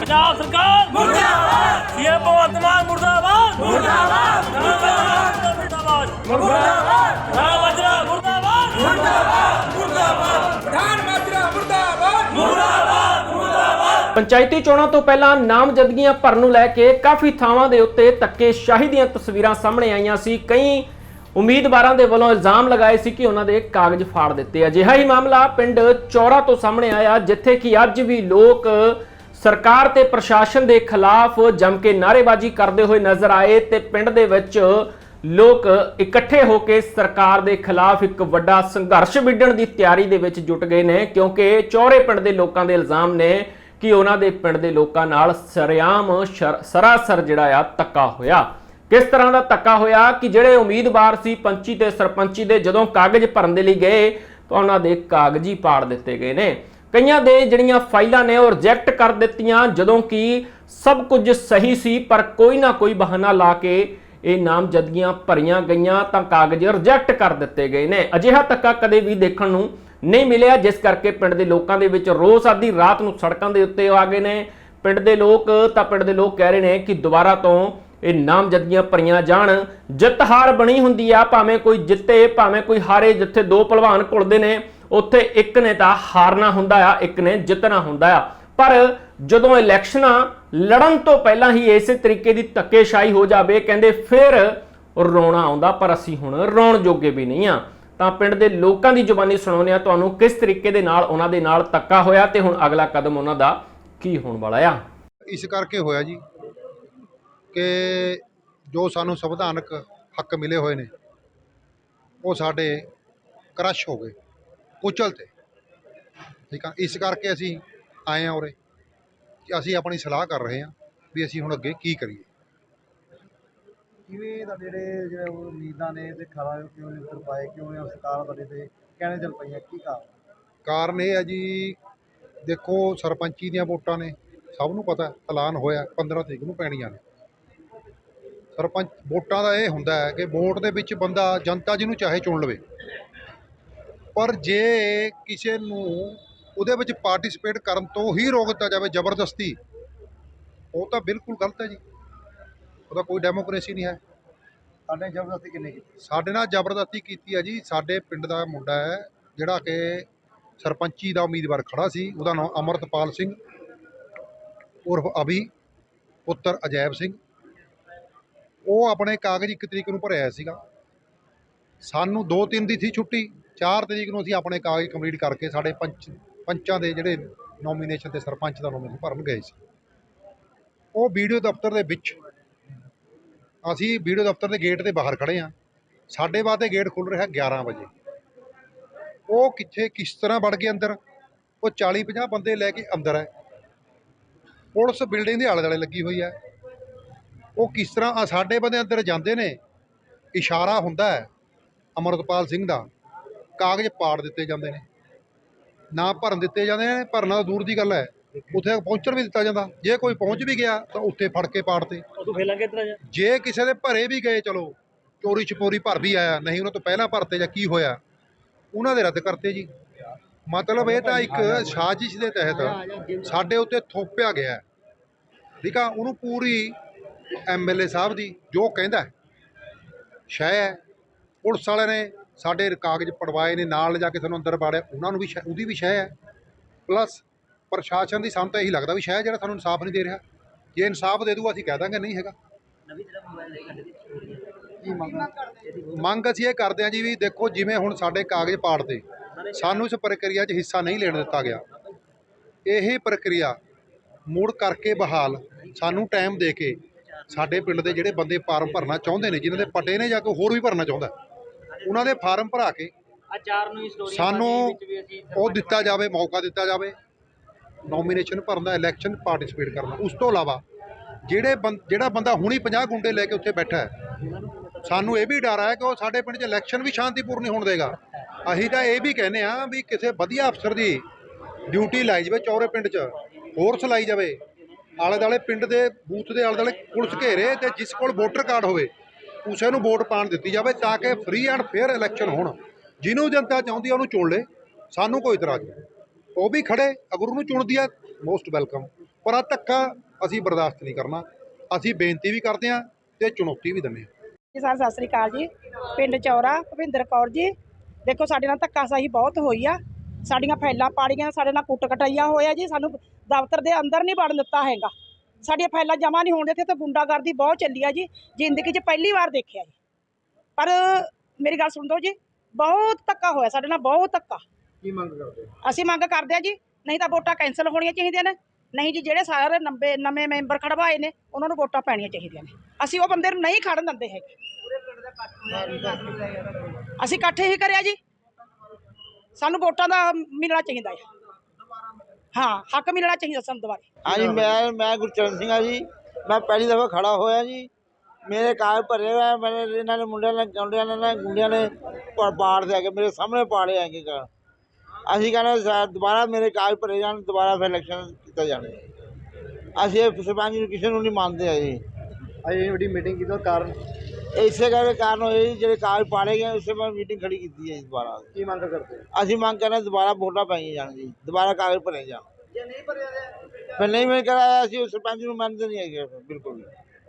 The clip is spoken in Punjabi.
ਪੰਜਾਬ ਸਰਕਾਰ ਮੁਰਦਾਬਾਦ। ਸੀਐਮ ਭਗਵੰਤ ਮਾਨ ਮੁਰਦਾਬਾਦ। ਮੁਰਦਾਬਾਦ। ਮੁਰਦਾਬਾਦ। ਮੁਰਦਾਬਾਦ। ਰਾਮ ਮਾਜਰਾ ਮੁਰਦਾਬਾਦ। ਪ੍ਰਧਾਨ ਮੰਤਰੀ ਮੁਰਦਾਬਾਦ। ਪੰਚਾਇਤੀ ਚੋਣਾਂ ਤੋਂ ਪਹਿਲਾਂ ਨਾਮਜ਼ਦਗੀਆਂ ਭਰਨ ਨੂੰ ਲੈ ਕੇ ਕਾਫੀ ਥਾਵਾਂ ਦੇ ਉੱਤੇ ਧੱਕੇਸ਼ਾਹੀ ਦੀਆਂ ਤਸਵੀਰਾਂ ਸਾਹਮਣੇ ਆਈਆਂ ਸੀ। ਕਈ ਉਮੀਦਵਾਰਾਂ ਦੇ ਵੱਲੋਂ ਇਲਜ਼ਾਮ ਲਗਾਏ ਸੀ ਕਿ ਉਹਨਾਂ ਦੇ ਕਾਗਜ਼ ਫਾੜ ਦਿੱਤੇ। ਅਜਿਹਾ ਹੀ ਮਾਮਲਾ ਪਿੰਡ ਚੌਰਾ ਤੋਂ ਸਾਹਮਣੇ ਆਇਆ ਜਿੱਥੇ ਕਿ ਅੱਜ ਵੀ ਲੋਕ ਸਰਕਾਰ ਤੇ ਪ੍ਰਸ਼ਾਸਨ ਦੇ ਖਿਲਾਫ ਜੰਮ ਕੇ ਨਾਅਰੇਬਾਜ਼ੀ ਕਰਦੇ ਹੋਏ ਨਜ਼ਰ ਆਏ ਤੇ ਪਿੰਡ ਦੇ ਵਿੱਚ ਲੋਕ ਇਕੱਠੇ ਹੋ ਕੇ ਸਰਕਾਰ ਦੇ ਖਿਲਾਫ ਇੱਕ ਵੱਡਾ ਸੰਘਰਸ਼ ਵਿੱਢਣ ਦੀ ਤਿਆਰੀ ਦੇ ਵਿੱਚ ਜੁਟ ਗਏ ਨੇ, ਕਿਉਂਕਿ ਚੌਰੇ ਪਿੰਡ ਦੇ ਲੋਕਾਂ ਦੇ ਇਲਜ਼ਾਮ ਨੇ ਕਿ ਉਹਨਾਂ ਦੇ ਪਿੰਡ ਦੇ ਲੋਕਾਂ ਨਾਲ ਸਰਿਆਮ ਸ਼ਰ- ਸਰਾਸਰ ਜਿਹੜਾ ਆ ਧੱਕਾ ਹੋਇਆ। ਕਿਸ ਤਰ੍ਹਾਂ ਦਾ ਧੱਕਾ ਹੋਇਆ ਕਿ ਜਿਹੜੇ ਉਮੀਦਵਾਰ ਸੀ ਪੰਚੀ ਤੇ ਸਰਪੰਚੀ ਦੇ ਜਦੋਂ ਕਾਗਜ਼ ਭਰਨ ਦੇ ਲਈ ਗਏ ਤਾਂ ਉਹਨਾਂ ਦੇ ਕਾਗਜ਼ੀ ਪਾੜ ਦਿੱਤੇ ਗਏ ਨੇ। ਕਈਆਂ ਦੇ ਜਿਹੜੀਆਂ ਫਾਈਲਾਂ ਨੇ ਉਹ ਰਿਜੈਕਟ ਕਰ ਦਿੱਤੀਆਂ, ਜਦੋਂ ਕਿ ਸਭ ਕੁਝ ਸਹੀ ਸੀ, ਪਰ ਕੋਈ ਨਾ ਕੋਈ ਬਹਾਨਾ ਲਾ ਕੇ ਇਹ ਨਾਮਜ਼ਦਗੀਆਂ ਭਰੀਆਂ ਗਈਆਂ, ਤਾਂ ਕਾਗਜ਼ ਰਿਜੈਕਟ ਕਰ ਦਿੱਤੇ ਗਏ ਨੇ। ਅਜਿਹਾ ਧੱਕਾ ਕਦੇ ਵੀ ਦੇਖਣ ਨੂੰ ਨਹੀਂ ਮਿਲਿਆ, ਜਿਸ ਕਰਕੇ ਪਿੰਡ ਦੇ ਲੋਕਾਂ ਦੇ ਵਿੱਚ ਰੋਸ ਆਦੀ ਰਾਤ ਨੂੰ ਸੜਕਾਂ ਦੇ ਉੱਤੇ ਆ ਗਏ ਨੇ। ਪਿੰਡ ਦੇ ਲੋਕ ਤਾਂ ਪਿੰਡ ਦੇ ਲੋਕ ਕਹਿ ਰਹੇ ਨੇ ਕਿ ਦੁਬਾਰਾ ਤੋਂ ਇਹ ਨਾਮਜ਼ਦਗੀਆਂ ਭਰੀਆਂ ਜਾਣ। ਜਿੱਤ ਹਾਰ ਬਣੀ ਹੁੰਦੀ ਆ, ਭਾਵੇਂ ਕੋਈ ਜਿੱਤੇ, ਭਾਵੇਂ ਕੋਈ ਹਾਰੇ, ਜਿੱਥੇ ਦੋ ਪਹਿਲਵਾਨ ਘੁਲਦੇ ਨੇ ਉੱਥੇ ਇੱਕ ਨੇ ਤਾਂ ਹਾਰਨਾ ਹੁੰਦਾ ਆ, ਇੱਕ ਨੇ ਜਿੱਤਣਾ ਹੁੰਦਾ ਆ। ਪਰ ਜਦੋਂ ਇਲੈਕਸ਼ਨਾਂ ਲੜਨ ਤੋਂ ਪਹਿਲਾਂ ਹੀ ਇਸੇ ਤਰੀਕੇ ਦੀ ਧੱਕੇਸ਼ਾਹੀ ਹੋ ਜਾਵੇ, ਕਹਿੰਦੇ ਫਿਰ ਰੋਣਾ ਆਉਂਦਾ, ਪਰ ਅਸੀਂ ਹੁਣ ਰੋਣ ਜੋਗੇ ਵੀ ਨਹੀਂ ਆ। ਤਾਂ ਪਿੰਡ ਦੇ ਲੋਕਾਂ ਦੀ ਜ਼ੁਬਾਨੀ ਸੁਣਾਉਂਦੇ ਆ ਤੁਹਾਨੂੰ ਕਿਸ ਤਰੀਕੇ ਦੇ ਨਾਲ, ਉਹਨਾਂ ਦੇ ਨਾਲ ਧੱਕਾ ਹੋਇਆ ਤੇ ਹੁਣ ਅਗਲਾ ਕਦਮ ਉਹਨਾਂ ਦਾ ਕੀ ਹੋਣ ਵਾਲਾ ਆ? ਇਸ ਕਰਕੇ ਹੋਇਆ ਜੀ ਕਿ ਜੋ ਸਾਨੂੰ ਸੰਵਿਧਾਨਕ ਹੱਕ ਮਿਲੇ ਹੋਏ ਨੇ, ਉਹ ਸਾਡੇ ਕ੍ਰਸ਼ ਹੋ ਗਏ। ਕੁਚਲ ਤੇ ਠੀਕ ਆ? ਇਸ ਕਰਕੇ ਅਸੀਂ ਆਏ ਆ ਉਰੇ ਕਿ ਅਸੀਂ ਆਪਣੀ ਸਲਾਹ ਕਰ ਰਹੇ ਹਾਂ ਵੀ ਅਸੀਂ ਹੁਣ ਅੱਗੇ ਕੀ ਕਰੀਏ। ਕਿਵੇਂ ਦਾ ਜਿਹੜੇ ਜਿਹੜੇ ਉਹ ਉਮੀਦਾਂ ਨੇ ਤੇ ਖਰਾ ਕਿਉਂ ਨਹੀਂ ਉਤਰ ਪਾਏ? ਕਿਉਂ ਨਹੀਂ ਸਰਕਾਰ ਤੁਹਾਡੇ ਤੇ ਕਹਿਣੇ ਚੱਲ ਪਈਆਂ ਕੀ ਕਾਰਨ? ਕਾਰਨ ਇਹ ਹੈ ਜੀ ਦੇਖੋ ਸਰਪੰਚੀ ਦੀਆਂ ਵੋਟਾਂ ਨੇ ਸਭ ਨੂੰ ਪਤਾ ਐਲਾਨ ਹੋਇਆ 15 ਤਰੀਕ ਨੂੰ ਪੈਣੀਆਂ ਨੇ। ਸਰਪੰਚ ਵੋਟਾਂ ਦਾ ਇਹ ਹੁੰਦਾ ਹੈ ਕਿ ਵੋਟ ਦੇ ਵਿੱਚ ਬੰਦਾ ਜਨਤਾ ਜਿਹਨੂੰ ਚਾਹੇ ਚੁਣ ਲਵੇ। ਪਰ ਜੇ ਕਿਸੇ ਨੂੰ ਉਹਦੇ ਵਿੱਚ ਪਾਰਟਿਸਿਪੇਟ ਕਰਨ ਤੋਂ ਹੀ ਰੋਕ ਦਿੱਤਾ ਜਾਵੇ ਜ਼ਬਰਦਸਤੀ ਉਹ ਤਾਂ ਬਿਲਕੁਲ ਗਲਤ ਹੈ ਜੀ। ਉਹਦਾ ਕੋਈ ਡੈਮੋਕ੍ਰੇਸੀ ਨਹੀਂ ਹੈ। ਸਾਡੇ ਜ਼ਬਰਦਸਤੀ ਕਿੰਨੇ ਕੀਤੀ? ਸਾਡੇ ਨਾਲ ਜ਼ਬਰਦਸਤੀ ਕੀਤੀ ਹੈ ਜੀ। ਸਾਡੇ ਪਿੰਡ ਦਾ ਮੁੰਡਾ ਹੈ ਜਿਹੜਾ ਕਿ ਸਰਪੰਚੀ ਦਾ ਉਮੀਦਵਾਰ ਖੜਾ ਸੀ। ਉਹਦਾ ਨਾਮ ਅਮਰਤਪਾਲ ਸਿੰਘ ਉਰਫ ਅਭੀ ਪੁੱਤਰ ਅਜੈਬ ਸਿੰਘ। ਉਹ ਆਪਣੇ ਕਾਗਜ਼ ਇੱਕ ਤਰੀਕ ਨੂੰ ਭਰਿਆ ਸੀਗਾ। ਸਾਨੂੰ 2-3 ਦੀ ਸੀ ਛੁੱਟੀ। 4 ਤਰੀਕ ਨੂੰ ਅਸੀਂ ਆਪਣੇ ਕਾਗਜ਼ ਕੰਪਲੀਟ ਕਰਕੇ ਸਾਡੇ ਪੰਚ ਪੰਚਾਂ ਦੇ ਜਿਹੜੇ ਨੋਮੀਨੇਸ਼ਨ ਤੇ ਸਰਪੰਚ ਦਾ ਨੋਮੀਨੇਸ਼ਨ ਭਰਨ ਗਏ ਸੀ। ਉਹ ਵੀਡੀਓ ਦਫ਼ਤਰ ਦੇ ਵਿੱਚ ਅਸੀਂ ਵੀਡੀਓ ਦਫ਼ਤਰ ਦੇ ਗੇਟ ਦੇ ਬਾਹਰ ਖੜੇ ਹਾਂ। ਸਾਡੇ ਵਾਸਤੇ ਗੇਟ ਖੁੱਲ ਰਿਹਾ 11 ਵਜੇ। ਉਹ ਕਿੱਥੇ, ਕਿਸ ਤਰ੍ਹਾਂ ਵੜ ਗਏ ਅੰਦਰ? ਉਹ 40 50 ਬੰਦੇ ਲੈ ਕੇ ਅੰਦਰ ਹੈ ਪੁਲਿਸ ਬਿਲਡਿੰਗ ਦੇ ਆਲੇ ਦੁਆਲੇ ਲੱਗੀ ਹੋਈ ਹੈ। ਉਹ ਕਿਸ ਤਰ੍ਹਾਂ ਸਾਡੇ ਬੰਦੇ ਅੰਦਰ ਜਾਂਦੇ ਨੇ? ਇਸ਼ਾਰਾ ਹੁੰਦਾ ਹੈ ਅਮਰਤਪਾਲ ਸਿੰਘ ਦਾ। ਕਾਗਜ਼ ਪਾੜ ਦਿੱਤੇ ਜਾਂਦੇ ਨੇ। ਨਾ ਭਰਨ ਦਿੱਤੇ ਜਾਂਦੇ ਨੇ ਭਰਨਾ ਤਾਂ ਦੂਰ ਦੀ ਗੱਲ ਹੈ। ਉੱਥੇ ਪਹੁੰਚਣ ਵੀ ਦਿੱਤਾ ਜਾਂਦਾ। ਜੇ ਕੋਈ ਪਹੁੰਚ ਵੀ ਗਿਆ ਤਾਂ ਉੱਥੇ ਫੜ ਕੇ ਪਾੜਤੇ। ਉਦੋਂ ਫੇਲਾਂਗੇ ਇਤਨਾ ਜਾ? ਕਿਸੇ ਦੇ ਭਰੇ ਵੀ ਗਏ ਚਲੋ ਚੋਰੀ ਛਪੋਰੀ ਭਰ ਵੀ ਆਇਆ ਨਹੀਂ ਉਹਨਾਂ ਤੋਂ ਪਹਿਲਾਂ ਭਰਤੇ ਜਾਂ ਕੀ ਹੋਇਆ ਉਹਨਾਂ ਦੇ ਰੱਦ ਕਰਤੇ ਜੀ। ਮਤਲਬ ਇਹ ਤਾਂ ਇੱਕ ਸਾਜ਼ਿਸ਼ ਦੇ ਤਹਿਤ ਸਾਡੇ ਉੱਤੇ ਥੋਪਿਆ ਗਿਆ ਹੈ। ਠੀਕ ਆ ਉਹਨੂੰ ਪੂਰੀ ਐਮਐਲਏ ਸਾਹਿਬ ਦੀ ਜੋ ਕਹਿੰਦਾ ਸ਼ੈ ਪੁਲਿਸ ਵਾਲਿਆਂ ਨੇ ਸਾਡੇ ਕਾਗਜ਼ ਪੜਵਾਏ ਨੇ ਨਾਲ ਲਿਜਾ ਕੇ ਸਾਨੂੰ ਅੰਦਰ ਬਾੜਿਆ ਉਹਨਾਂ ਨੂੰ ਵੀ ਸ਼ੈ- ਉਹਦੀ ਵੀ ਸ਼ੈ ਹੈ। ਪਲੱਸ ਪ੍ਰਸ਼ਾਸਨ ਦੀ ਸਾਨੂੰ ਤਾਂ ਇਹੀ ਲੱਗਦਾ ਵੀ ਸ਼ਾਇਦ ਜਿਹੜਾ ਸਾਨੂੰ ਇਨਸਾਫ ਨਹੀਂ ਦੇ ਰਿਹਾ। ਜੇ ਇਨਸਾਫ ਦੇ ਦੂਗਾ ਅਸੀਂ ਕਹਿ ਦਾਂਗੇ ਨਹੀਂ ਹੈਗਾ। ਮੰਗਾਂ? ਮੰਗ ਅਸੀਂ ਇਹ ਕਰਦੇ ਹਾਂ ਜੀ ਵੀ ਦੇਖੋ ਜਿਵੇਂ ਹੁਣ ਸਾਡੇ ਕਾਗਜ਼ ਪਾੜਦੇ ਸਾਨੂੰ ਇਸ ਪ੍ਰਕਿਰਿਆ 'ਚ ਹਿੱਸਾ ਨਹੀਂ ਲੈਣ ਦਿੱਤਾ ਗਿਆ। ਇਹ ਪ੍ਰਕਿਰਿਆ ਮੁੜ ਕਰਕੇ ਬਹਾਲ ਸਾਨੂੰ ਟਾਈਮ ਦੇ ਕੇ ਸਾਡੇ ਪਿੰਡ ਦੇ ਜਿਹੜੇ ਬੰਦੇ ਫਾਰਮ ਭਰਨਾ ਚਾਹੁੰਦੇ ਨੇ ਜਿਨ੍ਹਾਂ ਦੇ ਪਟੇ ਨੇ ਜਾਂ ਕੋਈ ਹੋਰ ਵੀ ਭਰਨਾ ਚਾਹੁੰਦਾ ਉਹਨਾਂ ਦੇ ਫਾਰਮ ਭਰਾ ਕੇ ਆਚਾਰ ਨੂੰ ਹੀ ਸਟੋਰੀ ਸਾਨੂੰ ਉਹ ਦਿੱਤਾ ਜਾਵੇ ਮੌਕਾ ਦਿੱਤਾ ਜਾਵੇ ਨੋਮੀਨੇਸ਼ਨ ਭਰਨ ਦਾ ਇਲੈਕਸ਼ਨ ਪਾਰਟਿਸਿਪੇਟ ਕਰਨ ਦਾ। ਉਸ ਤੋਂ ਇਲਾਵਾ ਜਿਹੜੇ ਜਿਹੜਾ ਬੰਦਾ ਹੁਣੀ 50 ਗੁੰਡੇ ਲੈ ਕੇ ਉੱਥੇ ਬੈਠਾ ਹੈ ਸਾਨੂੰ ਇਹ ਵੀ ਡਰ ਹੈ ਕਿ ਉਹ ਸਾਡੇ ਪਿੰਡ 'ਚ ਇਲੈਕਸ਼ਨ ਵੀ ਸ਼ਾਂਤੀਪੂਰਨ ਨਹੀਂ ਹੋਣ ਦੇਗਾ। ਅਸੀਂ ਤਾਂ ਇਹ ਵੀ ਕਹਿੰਦੇ ਆ ਵੀ ਕਿਸੇ ਵਧੀਆ ਅਫਸਰ ਦੀ ਡਿਊਟੀ ਲਾਈ ਜਾਵੇ ਚੌਰੇ ਪਿੰਡ 'ਚ ਫੋਰਸ ਲਾਈ ਜਾਵੇ। ਆਲੇ ਦਾਲੇ ਪਿੰਡ ਦੇ ਬੂਥ ਦੇ ਆਲੇ ਦਾਲੇ ਪੁਲਿਸ ਘੇਰੇ ਤੇ ਜਿਸ ਕੋਲ ਵੋਟਰ ਕਾਰਡ ਹੋਵੇ ਉਸੇ ਨੂੰ ਵੋਟ ਪਾਣ ਦਿੱਤੀ ਜਾਵੇ ਤਾਂ ਕਿ ਫ੍ਰੀ ਐਂਡ ਫੇਅਰ ਇਲੈਕਸ਼ਨ ਹੋਣ। ਜਿਹਨੂੰ ਜਨਤਾ ਚਾਹੁੰਦੀ ਆ, ਉਹਨੂੰ ਚੁਣ ਲੇ। ਸਾਨੂੰ ਕੋਈ ਇਤਰਾਜ਼ ਨਹੀਂ। ਉਹ ਵੀ ਖੜੇ, ਅਗਰ ਉਹਨੂੰ ਚੁਣਦੀ ਆ ਮੋਸਟ ਵੈਲਕਮ ਪਰ ਆ ਧੱਕਾ ਅਸੀਂ ਬਰਦਾਸ਼ਤ ਨਹੀਂ ਕਰਨਾ। ਅਸੀਂ ਬੇਨਤੀ ਵੀ ਕਰਦੇ ਹਾਂ ਤੇ ਚੁਣੌਤੀ ਵੀ ਦਿੰਦੇ ਹਾਂ ਜੀ ਸਰ ਸਤਿ ਸ੍ਰੀ ਅਕਾਲ ਜੀ। ਪਿੰਡ ਚੌਰਾ ਭੁਪਿੰਦਰ ਕੌਰ ਜੀ। ਦੇਖੋ, ਸਾਡੇ ਨਾਲ ਧੱਕਾਸ਼ਾਹੀ ਬਹੁਤ ਹੋਈ ਆ। ਸਾਡੀਆਂ ਫੈਲਾਂ ਪਾੜੀਆਂ, ਸਾਡੇ ਨਾਲ ਕੁੱਟ ਕਟਾਈਆਂ ਹੋਇਆ ਜੀ। ਸਾਨੂੰ ਦਫ਼ਤਰ ਦੇ ਅੰਦਰ ਨਹੀਂ ਵੜਨ ਦਿੱਤਾ ਹੈਗਾ। ਸਾਡੀਆਂ ਫਾਈਲਾਂ ਜਮ੍ਹਾਂ ਨਹੀਂ ਹੋਣ ਦਿੱਤੇ ਤੇ ਗੁੰਡਾਗਰਦੀ ਬਹੁਤ ਚੱਲੀ ਆ ਜੀ ਜ਼ਿੰਦਗੀ 'ਚ ਪਹਿਲੀ ਵਾਰ ਦੇਖਿਆ ਜੀ। ਪਰ ਮੇਰੀ ਗੱਲ ਸੁਣ ਦਿਓ ਜੀ ਬਹੁਤ ਧੱਕਾ ਹੋਇਆ ਸਾਡੇ ਨਾਲ ਬਹੁਤ ਧੱਕਾ। ਕੀ ਮੰਗ ਕਰਦੇ? ਅਸੀਂ ਮੰਗ ਕਰਦੇ ਆ ਜੀ ਨਹੀਂ ਤਾਂ ਵੋਟਾਂ ਕੈਂਸਲ ਹੋਣੀਆਂ ਚਾਹੀਦੀਆਂ ਨੇ ਨਹੀਂ ਜੀ ਜਿਹੜੇ ਸਾਰੇ ਨੰਬੇ ਨਵੇਂ ਮੈਂਬਰ ਖੜਵਾਏ ਨੇ ਉਹਨਾਂ ਨੂੰ ਵੋਟਾਂ ਪੈਣੀਆਂ ਚਾਹੀਦੀਆਂ ਨੇ। ਅਸੀਂ ਉਹ ਬੰਦੇ ਨੂੰ ਨਹੀਂ ਖੜਨ ਦਿੰਦੇ ਹੈਗੇ। ਅਸੀਂ ਇਕੱਠੇ ਹੀ ਕਰਿਆ ਜੀ ਸਾਨੂੰ ਵੋਟਾਂ ਦਾ ਮਿਲਣਾ ਚਾਹੀਦਾ ਹੈ। ਹਾਂ ਹੱਕ ਮਿਲਣਾ ਚਾਹੀਦਾ ਸਾਨੂੰ ਦੁਬਾਰੇ। ਹਾਂਜੀ ਮੈਂ ਮੈਂ ਗੁਰਚਰਨ ਸਿੰਘ ਆ ਜੀ। ਮੈਂ ਪਹਿਲੀ ਦਫਾ ਖੜਾ ਹੋਇਆ ਜੀ। ਮੇਰੇ ਕਾਗਜ਼ ਭਰੇ ਹੋਏ ਆ ਮੈਨੇ ਇਹਨਾਂ ਨੇ ਮੁੰਡਿਆਂ ਨੇ ਗੁੰਡਿਆਂ ਨੇ ਨਾ ਗੁੰਡਿਆਂ ਨੇ ਪਾ- ਪਾੜ ਦੇ ਕੇ ਮੇਰੇ ਸਾਹਮਣੇ ਪਾੜੇ ਆਗੇ ਕਰ ਅਸੀਂ ਕਹਿੰਦੇ ਸ਼ਾਇਦ ਦੁਬਾਰਾ ਮੇਰੇ ਕਾਗਜ਼ ਭਰੇ ਜਾਣ ਦੁਬਾਰਾ ਫਿਰ ਇਲੈਕਸ਼ਨ ਕੀਤਾ ਜਾਵੇ ਅਸੀਂ ਇਹ ਸਰਪੰਚ ਨੂੰ ਕਿਸੇ ਨੂੰ ਨਹੀਂ ਮੰਨਦੇ ਆ ਜੀ ਅੱਜ ਇਹ ਵੱਡੀ ਮੀਟਿੰਗ ਕੀਤੀ ਕਾਰਨ ਇਸੇ ਕਰਕੇ ਕਾਰਨ ਹੋਏ ਜਿਹੜੇ ਕਾਗਜ਼ ਪਾੜੇ ਗਏ ਉਸੇ ਮੈਂ ਮੀਟਿੰਗ ਖੜੀ ਕੀਤੀ ਹੈ ਜੀ ਦੁਬਾਰਾ। ਕੀ ਮੰਗ ਕਰਦੇ ਅਸੀਂ ਮੰਗ ਕਰਦੇ ਹਾਂ ਦੁਬਾਰਾ ਵੋਟਾਂ ਪਾਈਆਂ ਜਾਣ ਜੀ ਦੁਬਾਰਾ ਕਾਗਜ਼ ਭਰੇ ਜਾਣ। ਜੇ ਨਹੀਂ ਭਰੇ ਫਿਰ ਨਹੀਂ ਮੈਂ ਕਰਾਇਆ ਉਸ ਸਰਪੰਚ ਨੂੰ ਮੰਨਦੇ ਨਹੀਂ ਹੈਗੇ ਬਿਲਕੁਲ ਵੀ।